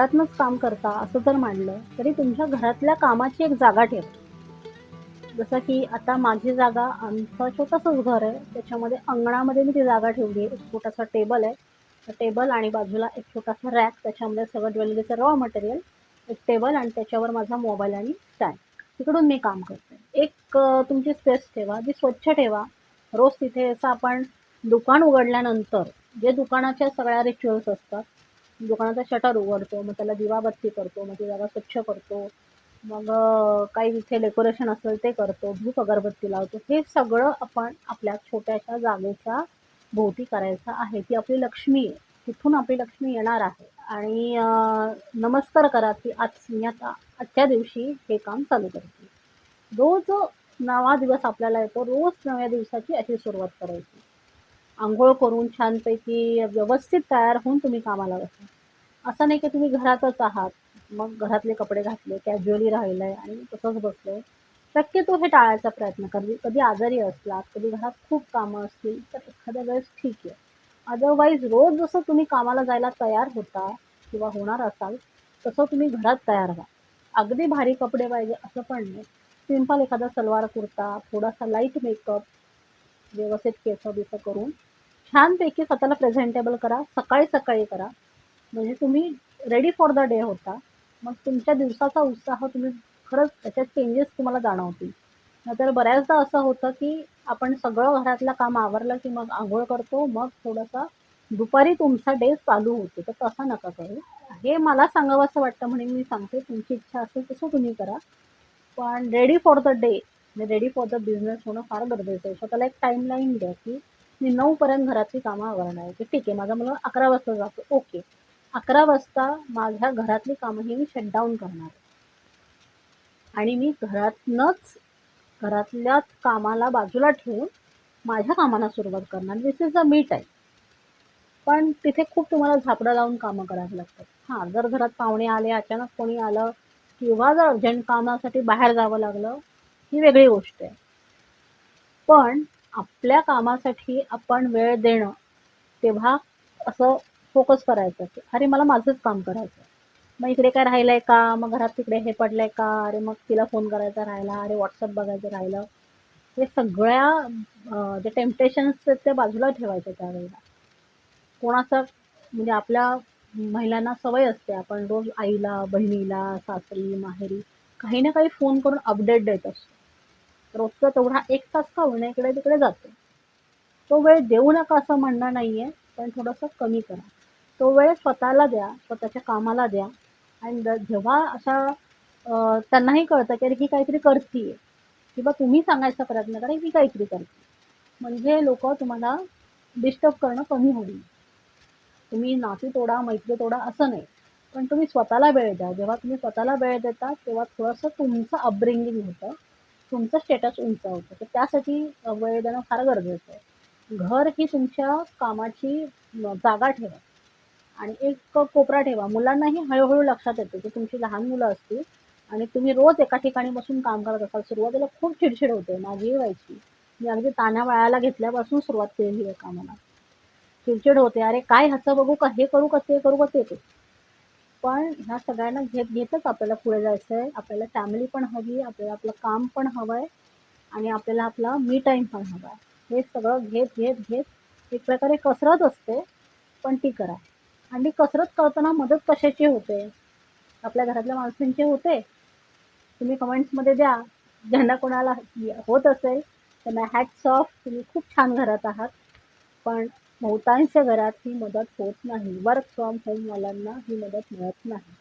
घरातनंच काम करता असं जर मानलं तरी तुमच्या घरातल्या कामाची एक जागा ठेवा. जसं की आता माझी जागा आमचं छोटंसंच घर आहे त्याच्यामध्ये अंगणामध्ये मी ती जागा ठेवली आहे. एक छोटासा टेबल आहे. टेबल आणि बाजूला एक छोटासा रॅक त्याच्यामध्ये सगळं ज्वेलरीचं रॉ मटेरियल एक टेबल आणि त्याच्यावर माझा मोबाईल आणि स्टँड तिकडून मी काम करते. एक तुमची स्पेस ठेवा जी स्वच्छ ठेवा. रोज तिथे असं आपण दुकान उघडल्यानंतर जे दुकानाच्या सगळ्या रिच्युअल्स असतात दुकानाचा शटर उघडतो मग त्याला दिवाबत्ती करतो मग ती जागा स्वच्छ करतो. मग काही इथे डेकोरेशन असेल ते करतो धूप अगरबत्ती लावतो. हे सगळं आपण आपल्या छोट्याशा जागेच्या भोवती करायचं आहे. ती आपली लक्ष्मी आहे. तिथून आपली लक्ष्मी येणार आहे. आणि नमस्कार करा की आज मी आता आजच्या दिवशी हे काम चालू करते. रोज नवा दिवस आपल्याला येतो. रोज नव्या दिवसाची अशी सुरुवात करायची. आंघोळ करून छानपैकी व्यवस्थित तयार होऊन तुम्ही कामाला बसा. असं नाही की तुम्ही घरातच आहात. मग घरातले कपडे घातले कॅज्युअली राहिलं आहे आणि तसंच बसलं आहे शक्यतो हे टाळायचा प्रयत्न कधी कधी आजारी असलात कधी घरात खूप कामं असतील तर एखाद्या वेळेस ठीक आहे. अदरवाईज रोज जसं तुम्ही कामाला जायला तयार होता किंवा होणार असाल तसं तुम्ही घरात तयार व्हा. अगदी भारी कपडे पाहिजे असं पण नाही. सिंपल एखादा सलवार कुर्ता थोडासा लाइट मेकअप व्यवस्थित केस बिसं करून छानपैकी स्वतःला प्रेझेंटेबल करा. सकाळी सकाळी करा. म्हणजे तुम्ही रेडी फॉर द डे होता. मग तुमच्या दिवसाचा उत्साह तुम्ही खरंच त्याच्यात चेंजेस तुम्हाला जाणवतील. नाहीतर बऱ्याचदा असं होतं की आपण सगळं घरातलं काम आवरलं की मग आंघोळ करतो. मग थोडासा दुपारी तुमचा डे चालू होतो. तर तसा नका करू. हे मला सांगावं असं वाटतं म्हणून मी सांगते. तुमची इच्छा असेल तसं तुम्ही करा. पण ready for the day ready for the business होणं फार गरजेचं आहे. स्वतःला एक टाईमलाईन द्या की मी नऊपर्यंत घरातली कामं आवरणार आहे. की ठीक आहे माझा मुलगा अकरा वाजता जातो. ओके. अकरा वाजता माझ्या घरातली कामं ही मी शटडाऊन करणार. आणि मी घरातनंच घरातल्याच कामाला बाजूला ठेवून माझ्या कामाला सुरुवात करणार. दिस इज अ मी टाईम पण तिथे खूप तुम्हाला झापडं लावून कामं करावी लागतात. हां जर घरात पाहुणे आले अचानक कोणी आलं किंवा जर अर्जंट कामासाठी बाहेर जावं लागलं ही वेगळी गोष्ट आहे. पण आपल्या कामासाठी आपण वेळ देणं तेव्हा असं फोकस करायचं की अरे मला माझंच काम करायचं मग इकडे काय राहिलंय का? मग घरात तिकडे हे पडलंय का? अरे मग तिला फोन करायचा राहिला. अरे व्हॉट्सअप बघायचं राहिलं. हे सगळ्या जे टेम्पटेशन्स ते बाजूला ठेवायचे त्यावेळेला. कोणाचं म्हणजे आपल्या महिलांना सवय असते. आपण रोज आईला बहिणीला सासरी माहेरी काही ना काही फोन करून अपडेट देत असतो. रोजचा तेवढा एक तास का होईना इकडे तिकडे जातो. तो वेळ देऊ नका असं म्हणणं नाही आहे पण थोडंसं कमी करा. तो वेळ स्वतःला द्या स्वतःच्या कामाला द्या. आणि द- जेव्हा अशा त्यांनाही कळतं की अरे ही काहीतरी करतीये. किंवा तुम्ही सांगायचा प्रयत्न करा ही काहीतरी करते म्हणजे लोक तुम्हाला डिस्टर्ब करणं कमी होईल. तुम्ही नाती तोडा मैत्री तोडा असं नाही. पण तुम्ही स्वतःला वेळ द्या. जेव्हा तुम्ही स्वतःला वेळ देता तेव्हा थोडंसं तुमचं अपब्रिंगिंग होतं. तुमचं स्टेटस उंचावतं तर त्यासाठी वेळ देणं फार गरजेचं आहे. घर ही तुमच्या कामाची जागा ठेवा. आणि एक कोपरा ठेवा. मुलांनाही हळूहळू लक्षात येतं की तुमची लहान मुलं असतील आणि तुम्ही रोज एका ठिकाणी बसून काम करत असाल सुरुवातीला खूप चिडचिड होते. माझीही व्हायची. मी अगदी ताण्या वळायला घेतल्यापासून सुरुवात केलेली आहे कामाला. चिडचिड होते. अरे काय ह्याचं बघू का? हे करू का? ते करू का? ते करू. पण ह्या सगळ्यांना घेत घेतच आपल्याला पुढे जायचं आहे आपल्याला फॅमिली पण हवी आपल्याला आपलं काम पण हवं आहे आणि आपल्याला आपला मी टाईम पण हवा आहे हे सगळं घेत घेत घेत एक प्रकारे कसरत असते पण ती करा. आणि कसरत करताना मदत कशाची होते? आपल्या घरातल्या माणसांची होते. तुम्ही कमेंट्समध्ये द्या. ज्यांना कोणाला होत असेल त्यांना हॅट्स ऑफ तुम्ही खूप छान घरात आहात. पण बहुतांश घरात ही मदत होत नाही. वर्क फ्रॉम होमवाल्यांना ही मदत मिळत नाही.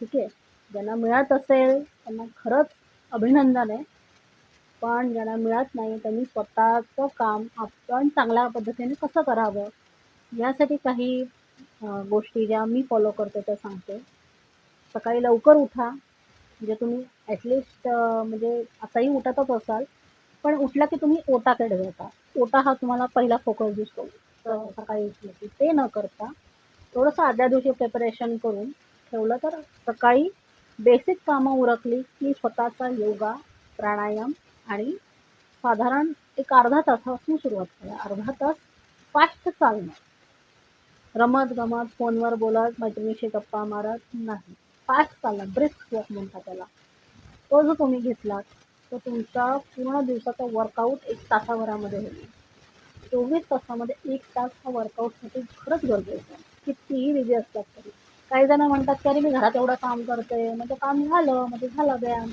ठीक आहे? ज्यांना मिळत असेल त्यांना खरंच अभिनंदन आहे. पण ज्यांना मिळत नाही त्यांनी स्वतःचं काम आपण चांगल्या पद्धतीने कसं करावं? यासाठी काही गोष्टी ज्या मी फॉलो करते त्या सांगते. सकाळी लवकर उठा. म्हणजे तुम्ही ॲटलिस्ट म्हणजे आताही उठतच असाल. पण उठला की तुम्ही ओटाकडे जाता. ओटा हा तुम्हाला पहिला फोकस दिसतो. सकाळी उठलं की ते न करता थोडंसं आदल्या दिवशी प्रिपरेशन करून ठेवलं तर सकाळी बेसिक कामं उरकली की स्वतःचा योगा प्राणायाम आणि साधारण एक अर्धा तासापासून सुरुवात करा. अर्धा तास फास्ट चालणं. रमत गमत फोनवर बोलत मैत्रिणीशी गप्पा मारत नाही. फास्ट चालणं. ब्रिस्क वॉक म्हणतात त्याला. तो जो तुम्ही घेतलात तर तुमचा पूर्ण दिवसाचा वर्कआउट एक तासाभरामध्ये होईल. चोवीस तासामध्ये एक तास हा वर्कआउटसाठी खरंच गरजेचं आहे. कितीही बिझी असतात तरी. काही जण म्हणतात की अरे मी घरात एवढं काम करते मग ते काम झालं म्हणजे झालं व्यायाम.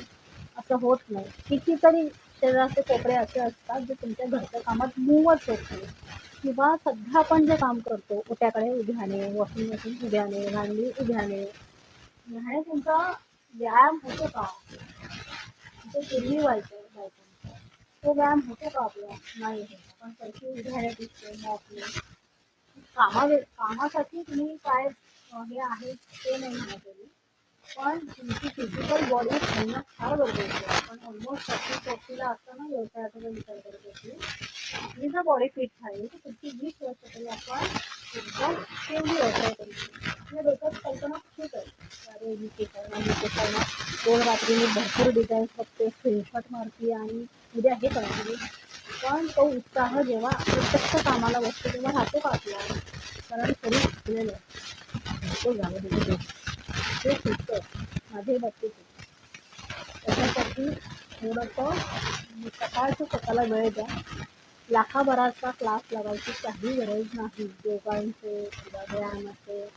असं होत नाही. कितीतरी शरीराचे कोपरे असे असतात जे तुमच्या घरच्या कामात मूवच होत नाही. किंवा सध्या आपण जे काम करतो ओट्याकडे उभ्याने वॉशिंग मशीन उभ्याने भांडी उभ्याने ह्याने तुमचा व्यायाम होतो का? ते पूर्वी व्हायचं व्हायचं तो व्यायाम होतो का आपला? नाही होत. पण पैसे उभ्याने दिसतो मग आपले कामा कामासाठी तुम्ही काय हे आहे ते नाही म्हणत आहे पण तुमची फिजिकल बॉडी ठेवणं फार गरजेचं आहे. आपण ऑलमोस्ट थर्टी फोर्टीला असताना व्यवसायाचा जर विचार करत होती. आपली जर बॉडी फिट झाली. तर पुढची वीस वर्ष तरी आपण एकदम सेवली व्यवसाय करू शकतो. या डोक्यात कल्पना खूप आहे. अरे मी ते करणार मी ते करणार दोन रात्री मी भरपूर डिझाईन्स बघते स्क्रीनशॉट मारते आणि उद्या हे करणार मी पण तो उत्साह जेव्हा प्रत्यक्ष कामाला बसतो तेव्हा राहतो का आपला कारण शरीर शिकलेलं तो झालं तिथे ते शिकतं माझे बघते ते त्याच्यासाठी थोडंसं सकाळचं स्वतःला वेळ द्या लाखाभराचा क्लास लावायची काही गरज नाही योगांचे किंवा व्यायामाचे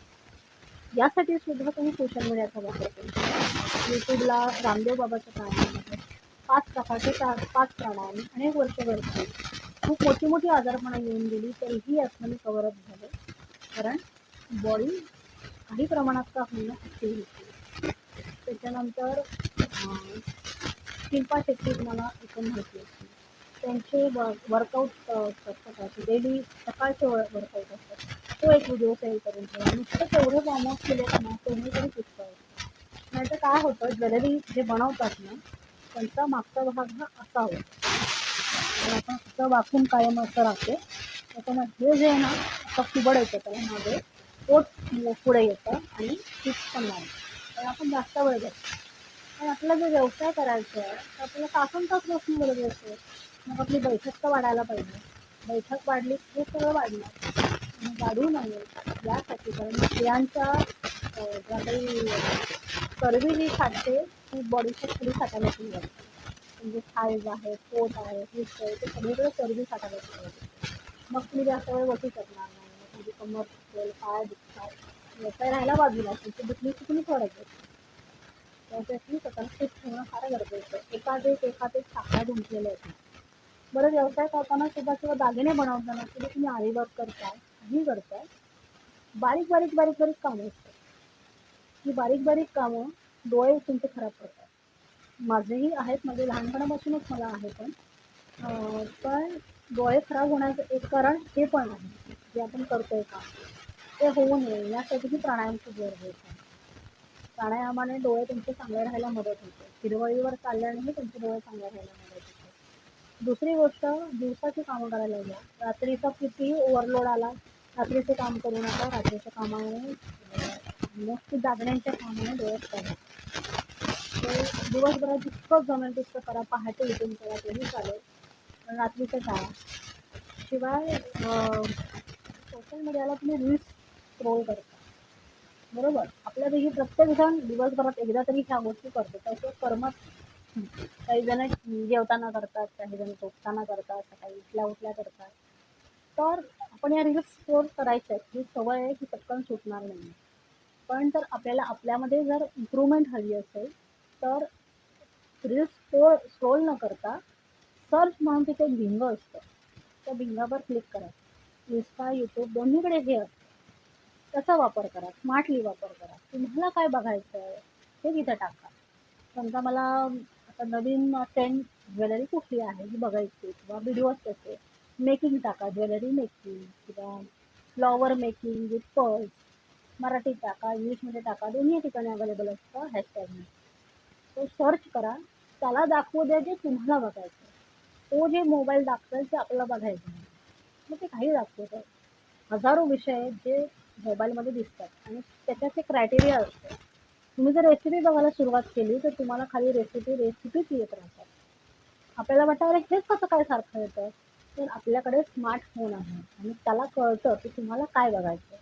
यासाठी सुद्धा तुम्ही सोशल मीडियाचा वापर करू शकता. यूट्यूबला रामदेव बाबाच्या प्राणायामामध्ये पाच प्रकारचे प्रा पाच प्राणायाम अनेक वर्ष खूप मोठी मोठी आजारपणा येऊन गेली तरीही यातनं मी कवरअप झाले. कारण बॉडी काही प्रमाणात का होणं ॲक्टिव्ह होती. त्याच्यानंतर शिल्पा शेट्टी तुम्हाला एकदम माहिती असते त्यांचे व वर्कआउट असतात सकाळचे डेली सकाळचे व वर्कआउट असतात. तो एक व्हिडिओ सेव्ह करून ठेवा नुसतं तेवढं वॉर्मअप केलं केले ना तेवढे तरी पुष्कळ नाही तर काय होतं ज्वेलरी जे बनवतात ना त्यांचा मागचा भाग हा असा होतो तर आपण असं वाकून कायम असं राहते त्याच्यामध्ये जे आहे ना असं कुबड येतं त्याला मागे. पोट म्हणजे पुढे येतं आणि फिक्स पण नाही तर आपण जास्त वेळ घेतो पण आपला जो व्यवसाय करायचा आहे तर आपल्याला तासून तास बसून गरज असते मग आपली बैठक तर वाढायला पाहिजे. बैठक वाढली हे सगळं वाढणार. वाढू नये यासाठी कारण स्त्रियांच्या ज्या काही चरबी जी साठते ती बॉडीच्या खाली साठायला सुरुवात म्हणजे थायज आहे पोट आहे हिस्ट आहे ते सगळीकडे चरबी साठायला सुरुवात मग तुम्ही जास्त वेळ बसू शकणार नाही. मग तुझी कमर दुखेल पाय दुखतात. व्यवसाय राहायला बाजूला तुमची दुखली की तुम्ही सोडायचं त्यासाठी स्वतःला फिट ठेवणं फार गरजेचं आहे. एकाच एक एकाच एक साखळ्या गुंतलेल्या आहेत. बरं व्यवसाय करताना सुद्धा किंवा दागिने बनवताना सुद्धा तुम्ही आरीवर्क करताय काही करताय. बारीक बारीक बारीक बारीक कामं असतात. ही बारीक बारीक कामं डोळे तुमचे खराब करतात. माझेही आहेत माझे लहानपणापासूनच मला आहे पण. पण डोळे खराब होण्याचं एक कारण हे पण आहे जे आपण करतोय काम ते होऊ नये यासाठीही प्राणायाम खूप गरजेचं आहे. प्राणायामाने डोळे तुमचे चांगले राहायला मदत होते. हिरवळीवर चालल्यानेही तुमचे डोळे चांगले राहायला मदत दुसरी गोष्ट दिवसाची कामं करायला घ्या रात्रीचा कितीही ओव्हरलोड आला रात्रीचे काम करू नका रात्रीच्या कामाने मोठी जागण्यांच्या कामाने दिवस करा दिवसभरात जितकं जमेल तितकं करा पहाटे उठून करा तेही चालेल. रात्रीचं टाळा. शिवाय सोशल मीडियाला तुम्ही रील्स स्क्रोल करता. बरोबर? आपल्यापैकी प्रत्येकजण दिवसभरात एकदा तरी ह्या गोष्टी करतो. त्याशिवाय कर्मच काही जण जेवताना करतात काही जण झोपताना करतात सकाळी उठल्या उठल्या करतात. तर आपण या रील्स स्क्रोल करायच्या. आहेत ही सवय आहे की पटकन सुटणार नाही. पण जर आपल्याला आपल्यामध्ये जर इम्प्रूव्हमेंट हवी असेल तर रील्स स्क्रोल स्क्रोल न करता सर्च म्हणून तिथे एक भिंग असतं. त्या भिंगावर क्लिक करा. इन्स्टा यूट्यूब दोन्हीकडे हे असतं. त्याचा वापर करा. स्मार्टली वापर करा. तुम्हाला काय बघायचं आहे हे तिथं टाका. समजा मला तर नवीन ट्रेंड ज्वेलरी कुठली आहे ही बघायची किंवा व्हिडिओज त्याचे मेकिंग टाका ज्वेलरी मेकिंग किंवा फ्लॉवर मेकिंग विथ पर्स मराठीत टाका इंग्लिशमध्ये टाका दोन्ही ठिकाणी अवेलेबल असतं हॅशटॅगने तो सर्च करा. त्याला दाखवू द्या जे तुम्हाला बघायचं आहे. तो जे मोबाईल दाखवेल ते आपल्याला बघायचं मग ते काही दाखवतं हजारो विषय आहेत जे मोबाईलमध्ये दिसतात. आणि त्याच्यात एक क्रायटेरिया असतं. तुम्ही जर रेसिपी बघायला सुरुवात केली तर तुम्हाला खाली रेसिपी रेसिपीच येत राहतात. आपल्याला वाटतं अरे हेच कसं काय सारखं येतं? तर आपल्याकडे स्मार्टफोन आहे. आणि त्याला कळतं की तुम्हाला काय बघायचं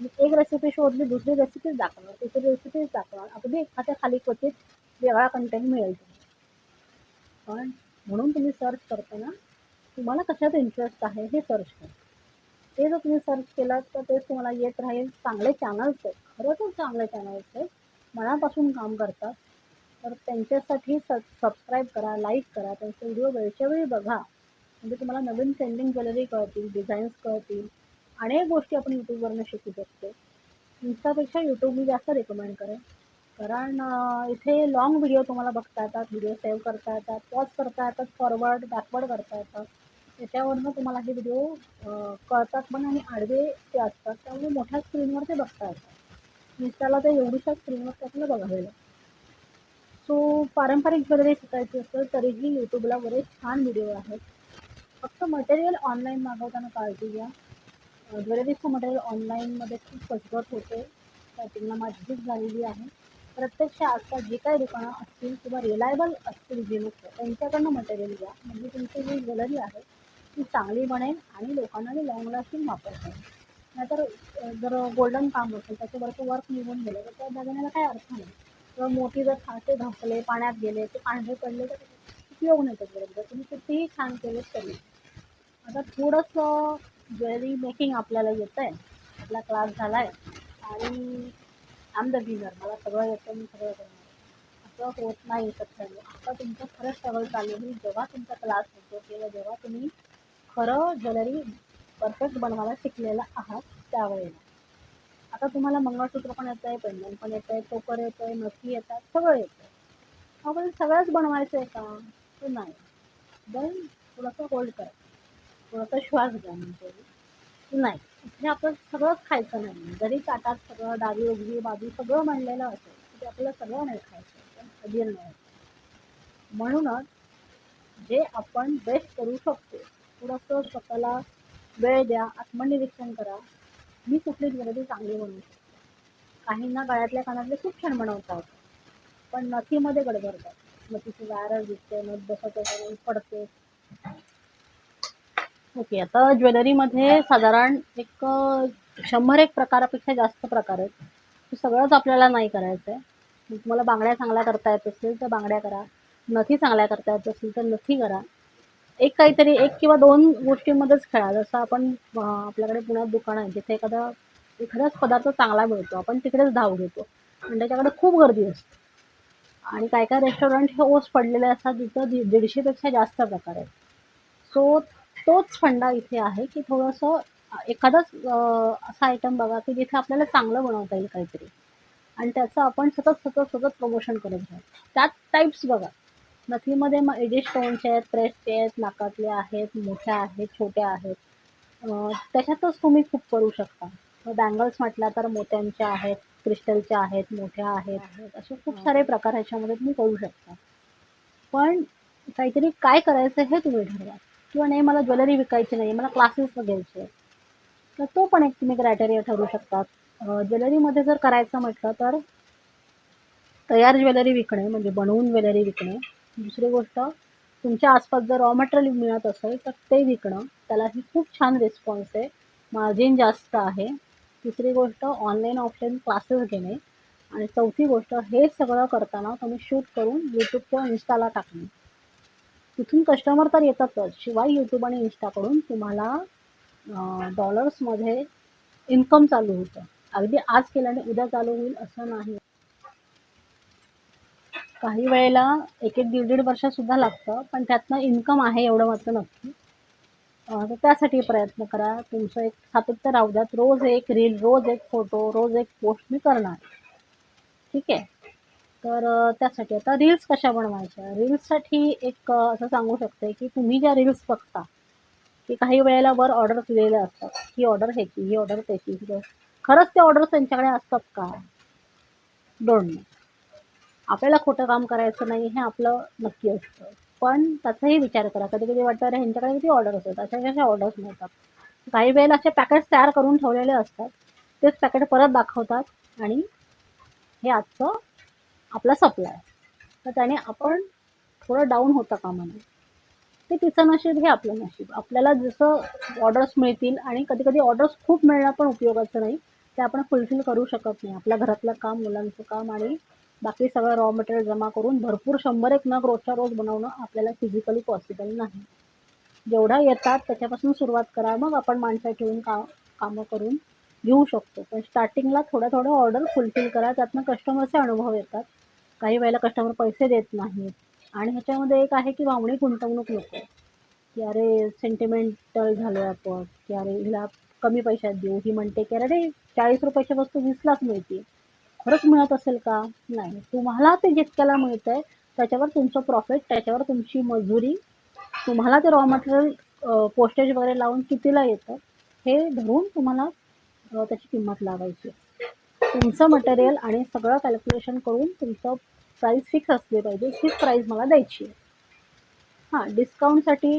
मी एक रेसिपी शोधली दुसरी रेसिपीच दाखवणार तिसरी रेसिपीच दाखवणार. अगदी एखाद्या खाली क्वचित वेगळा कंटेंट मिळेल तुम्हाला. पण म्हणून तुम्ही सर्च करताना तुम्हाला कशात इंटरेस्ट आहे हे सर्च करा. ते जर तुम्ही सर्च केलात तर तेच तुम्हाला येत राहील. चांगले चॅनल्स आहेत. खरंच चांगले चॅनल्स आहेत. मनापासून काम करतात तर त्यांच्यासाठी स सबस्क्राईब करा लाईक करा त्यांचे व्हिडिओ वेळच्या वेळी बघा. म्हणजे तुम्हाला नवीन ट्रेंडिंग ज्वेलरी कळतील डिझाईन्स कळतील. अनेक गोष्टी आपण यूट्यूबवरनं शिकू शकतो. इन्स्टापेक्षा यूट्यूब मी जास्त रेकमेंड करेन. कारण इथे लाँग व्हिडिओ तुम्हाला बघता येतात व्हिडिओ सेव्ह करता येतात पॉज करता येतात फॉरवर्ड बॅकवर्ड करता येतात. त्याच्यावरनं तुम्हाला हे व्हिडिओ कळतात पण आणि आडवे ते असतात. त्यामुळे मोठ्या स्क्रीनवर ते बघता येतात. म्हणजे मिस्टाला ते एवढीशा स्क्रीनवर ते आपल्याला बघावे सो पारंपरिक जर शिकायची असेल तरीही यूट्यूबला बरेच छान व्हिडिओ आहेत. फक्त मटेरियल ऑनलाईन मागवताना काळजी घ्या. ज्वेलरीचं मटेरियल ऑनलाईनमध्ये खूप फसवत होते. त्यांना माझीच झालेली आहे. प्रत्यक्ष आजकाल जे काही दुकानं असतील किंवा रिलायबल असतील जे लोक त्यांच्याकडनं मटेरियल घ्या. म्हणजे तुमची जी ज्वेलरी आहे ती चांगली बनेल आणि लोकांना लॉंग लास्टिंग वापरता येईल नाहीतर जर गोल्डन काम असेल त्याच्यावरचं वर्क निघून गेलं तर त्या दागिन्याला काही अर्थ नाही. किंवा मोठी जर खाते धापले पाण्यात गेले ते पांढरे पडले तर उपयोग नाही त्याच्याबरोबर तुम्ही कितीही छान केले तरी. आता थोडंसं ज्वेलरी मेकिंग आपल्याला येतं आहे आपला क्लास झाला आहे आणि आम द बिनर मला सगळं येतं मी सगळं करणार. असं होत नाही सत्याने आता तुमचं खरं स्ट्रगल चालू होईल जेव्हा तुमचा क्लास होतो किंवा जेव्हा तुम्ही खरं ज्वेलरी परफेक्ट बनवायला शिकलेला आहात त्यावेळेला आता तुम्हाला मंगळसूत्र पण येतं आहे पेंडन पण येतं आहे टोकर येतं आहे नथी येतात सगळं येतं आहे आपण सगळंच बनवायचं आहे का? तर नाही. देन थोडंसं होल्ड करा. थोडासा श्वास घ्या म्हणजे. नाही. इथे आपण सगळंच खायचं नाही. जरी ताटात सगळं डावी उजवी बाजू सगळं मांडलेलं असेल तिथे आपल्याला सगळं नाही खायचं पण अजीर्ण नाही. म्हणूनच जे आपण बेस्ट करू शकतो थोडंसं स्वतःला वेळ द्या आत्मनिरीक्षण करा. मी कुठलीच ज्वेलरी चांगली म्हणू काहींना गळ्यातल्या कानातले खूप छान बनवतात पण नथीमध्ये गडबडतात. नथीची वायरल दिसते नथ बसत पडते. ओके आता ज्वेलरीमध्ये साधारण एक शंभर एक प्रकारापेक्षा जास्त प्रकार आहेत. ते सगळंच आपल्याला नाही करायचं आहे. तुम्हाला बांगड्या चांगल्या करता येत असतील तर बांगड्या करा. नथी चांगल्या करता येत असतील तर नथी करा. एक काहीतरी एक किंवा दोन गोष्टींमध्येच खेळा. जसं आपण आपल्याकडे पुण्यात दुकान आहे जिथे एखादा एखादाच पदार्थ चांगला मिळतो आपण तिकडेच धाव घेतो. आणि त्याच्याकडे खूप गर्दी असते. आणि काय काय रेस्टॉरंट हे ओस पडलेले असतात तिथं दि दीडशेपेक्षा जास्त प्रकार आहेत. सो तोच फंडा इथे आहे की थोडंसं एखादाच असा आयटम बघा की जिथे आपल्याला चांगलं बनवता येईल काहीतरी. आणि त्याचं आपण सतत सतत सतत प्रमोशन करत राहू. त्यात टाईप्स बघा. नथीमध्ये मग एडी स्टोनचे आहेत प्रेसचे आहेत नाकातले आहेत मोठ्या आहेत छोट्या आहेत. त्याच्यातच तुम्ही खूप करू शकता. बँगल्स म्हटल्या तर मोत्यांच्या आहेत क्रिस्टलच्या आहेत मोठ्या आहेत. असे खूप सारे प्रकार ह्याच्यामध्ये तुम्ही करू शकता. पण काहीतरी काय करायचं हे तुम्ही ठरवा. किंवा नाही मला ज्वेलरी विकायची नाही मला क्लासेस घ्यायचे आहेत. तर तो पण एक तुम्ही क्रायटेरिया ठरवू शकतात. ज्वेलरीमध्ये जर करायचं म्हटलं तर तयार ज्वेलरी विकणे म्हणजे बनवून ज्वेलरी विकणे दुसरी गोष्ट तुमच्या आसपास जर रॉ मटेरियल मिळत असेल तर ते विकणं त्यालाही खूप छान रिस्पॉन्स आहे. मार्जिन जास्त आहे. तिसरी गोष्ट ऑनलाईन ऑफलाईन क्लासेस घेणे. आणि चौथी गोष्ट हे सगळं करताना तुम्ही शूट करून यूट्यूब किंवा इन्स्टाला टाकणे. तिथून कस्टमर तर येतातच. शिवाय यूट्यूब आणि इन्स्टाकडून तुम्हाला डॉलर्समध्ये इन्कम चालू होतं. अगदी आज केल्याने उद्या चालू होईल असं नाही. काही वेळेला एक एक दीड दीड वर्षसुद्धा लागतं पण त्यातनं इन्कम आहे एवढं मात्र नक्की. तर त्यासाठी प्रयत्न करा. तुमचं एक सातत्य राहू द्यात. रोज एक रील रोज एक फोटो रोज एक पोस्ट मी करणार. ठीक आहे? तर त्यासाठी आता रील्स कशा बनवायच्या? रील्ससाठी एक असं सांगू शकते की तुम्ही ज्या रील्स बघता की काही वेळेला वर ऑर्डर दिलेल्या असतात. ही ऑर्डर ह्याची ही ऑर्डर त्याची. खरंच ते ऑर्डर त्यांच्याकडे असतात का? डोंट नो आपल्याला खोटं काम करायचं नाही हे आपलं नक्की असतं. पण त्याचाही विचार करा. कधी कधी वाटतं अरे ह्यांच्याकडे किती ऑर्डर असतात अशा कशा ऑर्डर्स मिळतात. काही वेळेला असे पॅकेट्स तयार करून ठेवलेले असतात. तेच पॅकेट परत दाखवतात आणि हे आजचं आपला सप्लाय तर त्याने आपण थोडं डाऊन होतं कामा नये ते तिचं नशीब हे आपलं नशीब. आपल्याला जसं ऑर्डर्स मिळतील आणि कधी कधी ऑर्डर्स खूप मिळणं पण उपयोगाचं नाही. ते आपण फुलफिल करू शकत नाही. आपल्या घरातलं काम मुलांचं काम आणि बाकी सगळं रॉ मटेरियल जमा करून भरपूर शंभर एक नग रोजच्या रोज बनवणं आपल्याला फिजिकली पॉसिबल नाही. जेवढा येतात त्याच्यापासून सुरुवात करा मग आपण माणसं ठेवून का कामं करून घेऊ शकतो. पण स्टार्टिंगला थोड्या थोड्या ऑर्डर फुलफिल करा त्यातनं कस्टमरचे अनुभव येतात. काही वेळेला कस्टमर पैसे देत नाहीत. आणि ह्याच्यामध्ये एक आहे की भावणी गुंतवणूक नको. की अरे सेंटिमेंटल झालो आपण. की अरे हिला कमी पैशात देऊ. ही म्हणते की अरे चाळीस रुपयाच्या वस्तू वीसलाच मिळते. खरंच मिळत असेल का? नाही. तुम्हाला ते जितक्याला मिळतं आहे त्याच्यावर तुमचं प्रॉफिट त्याच्यावर तुमची मजुरी तुम्हाला ते रॉ मटेरियल पोस्टेज वगैरे लावून कितीला येतं हे धरून तुम्हाला त्याची किंमत लावायची तुमचं मटेरियल आणि सगळं कॅल्क्युलेशन करून तुमचं प्राईस फिक्स असली पाहिजे हीच प्राईस मला द्यायची आहे. हां डिस्काउंटसाठी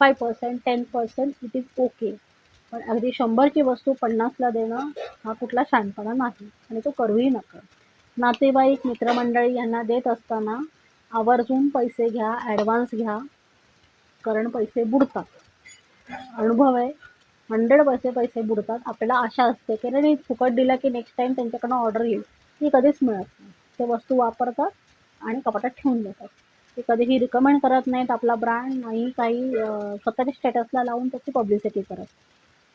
five percent ten percent it is okay पण अगदी शंभरची वस्तू पन्नासला देणं हा कुठला शहाणपणा नाही आणि तो करूही नका. नातेवाईक मित्रमंडळी यांना देत असताना आवर्जून पैसे घ्या ॲडव्हान्स घ्या कारण पैसे बुडतात. अनुभव आहे. हंड्रेड पैसे पैसे बुडतात. आपल्याला आशा असते की नाही फुकट दिला की नेक्स्ट टाईम त्यांच्याकडनं ऑर्डर येईल. ती कधीच मिळत नाही. ते वस्तू वापरतात आणि कपाटात ठेवून देतात. ते कधीही रिकमेंड करत नाहीत. आपला ब्रँड नाही काही स्वतःच्या स्टेटसला लावून त्याची पब्लिसिटी करत.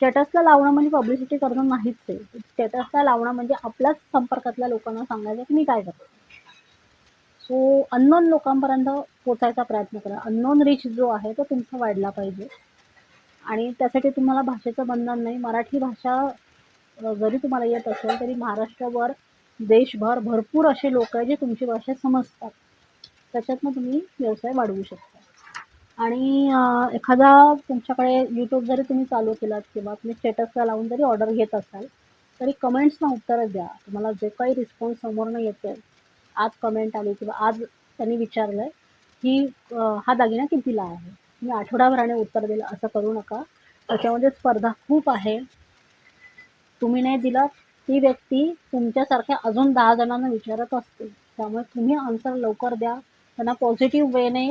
स्टेटसला लावणं म्हणजे पब्लिसिटी करणं नाहीच आहे. स्टेटसला लावणं म्हणजे आपल्याच संपर्कातल्या लोकांना सांगायचं की मी काय करतो. सो अननोन लोकांपर्यंत पोचायचा प्रयत्न करा. अननोन रिच जो आहे तो तुमचा वाढला पाहिजे. आणि त्यासाठी तुम्हाला भाषेचं बंधन नाही. मराठी भाषा जरी तुम्हाला येत असेल तरी महाराष्ट्रभर देशभर भरपूर असे लोक आहे जे तुमची भाषा समजतात. त्याच्यातनं तुम्ही व्यवसाय वाढवू शकता. आणि एखादा तुमच्याकडे यूट्यूब जरी तुम्ही चालू केलात किंवा तुम्ही स्टेटसला लावून जरी ऑर्डर घेत असाल तरी कमेंट्सना उत्तरं द्या. तुम्हाला जे काही रिस्पॉन्स समोरनं येते आज कमेंट आली किंवा आज त्यांनी विचारलं आहे की हा दागिना कितीला आहे? तुम्ही आठवडाभराने उत्तर दिलं असं करू नका. त्याच्यामध्ये स्पर्धा खूप आहे. तुम्ही नाही दिला ती व्यक्ती तुमच्यासारख्या अजून दहा जणांना विचारत असते. त्यामुळे तुम्ही आन्सर लवकर द्या. त्यांना पॉझिटिव्ह वेने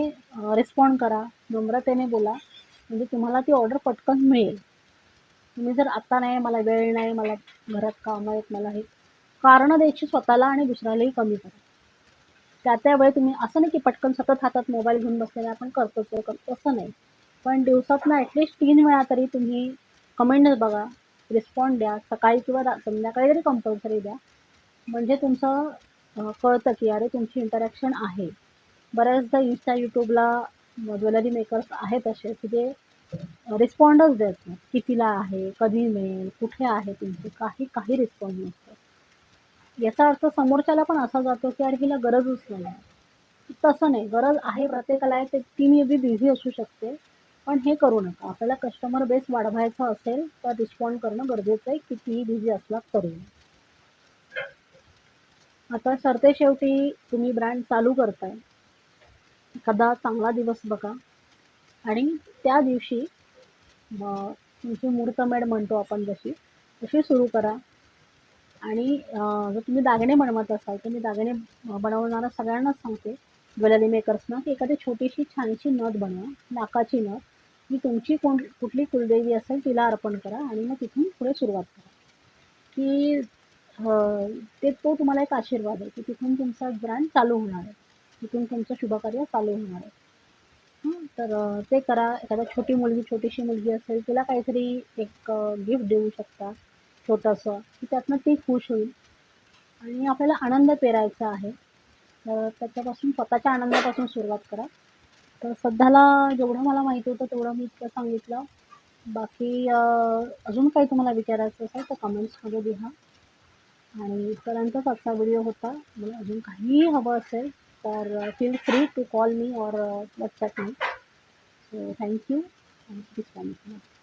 रिस्पॉन्ड करा. नम्रतेने बोला. म्हणजे तुम्हाला ती ऑर्डर पटकन मिळेल. तुम्ही जर आत्ता नाही मला वेळ नाही मला घरात कामं आहेत मला हे. कारणं द्यायची स्वतःला आणि दुसऱ्यालाही कमी करा. त्या त्यावेळी तुम्ही असं नाही की पटकन सतत हातात मोबाईल घेऊन बसलेला आपण करतोच करतो असं नाही. पण दिवसातनं ॲटलिस्ट तीन वेळा तरी तुम्ही कमेंट बघा रिस्पॉन्ड द्या. सकाळी किंवा संध्याकाळी तरी कंपल्सरी द्या. म्हणजे तुमचं कळतं की अरे तुमची इंटरॅक्शन आहे. बऱ्याचदा इन्स्टा यूट्यूबला ज्वेलरी मेकर्स आहेत असे की जे रिस्पॉन्डच देत नाही कितीला आहे कधी मिळेल कुठे आहे तुमचे काही काही रिस्पॉन्ड नसतो याचा अर्थ समोरच्याला पण असा जातो की अरे हिला गरजच नाही आहे. तसं नाही. गरज आहे प्रत्येकाला आहे ते ती मी अगदी बिझी असू शकते. पण हे करू नका. आपल्याला कस्टमर बेस वाढवायचा असेल तर रिस्पॉन्ड करणं गरजेचं आहे कितीही बिझी असला तरी. आता सरते शेवटी तुम्ही ब्रँड चालू करताय. एखादा चांगला दिवस बघा. आणि त्या दिवशी तुमची मूर्तमेढ म्हणतो आपण जशी तशी सुरू करा. आणि जर तुम्ही दागिने बनवत असाल तर मी दागिने बनवणारा सगळ्यांनाच सांगते ज्वेलरी मेकर्सना की एखादी छोटीशी छानशी नथ बनवा नाकाची नथ. मी तुमची कोण कुठली कुलदेवी असेल तिला अर्पण करा आणि मग तिथून पुढे सुरुवात करा. की ते तो तुम्हाला एक आशीर्वाद आहे की तिथून तुमचा ब्रँड चालू होणार आहे. तिथून तुमचं शुभकार्य चालू होणार आहे. तर ते करा. एखादा छोटी मुलगी छोटीशी मुलगी असेल तिला काहीतरी एक गिफ्ट देऊ शकता छोटंसं. की त्यातनं ती खुश होईल. आणि आपल्याला आनंद पेरायचा आहे. तर त्याच्यापासून स्वतःच्या आनंदापासून सुरुवात करा. तर सध्याला जेवढं मला माहिती होतं तेवढं मी इतकं सांगितलं. बाकी अजून काही तुम्हाला विचारायचं असेल तर कमेंट्समध्ये लिहा. आणि इथपर्यंतच आजचा व्हिडिओ होता. मला अजून काहीही हवं असेल for uh, feel free to call me or uh, WhatsApp me. So thank you. Thank you so much.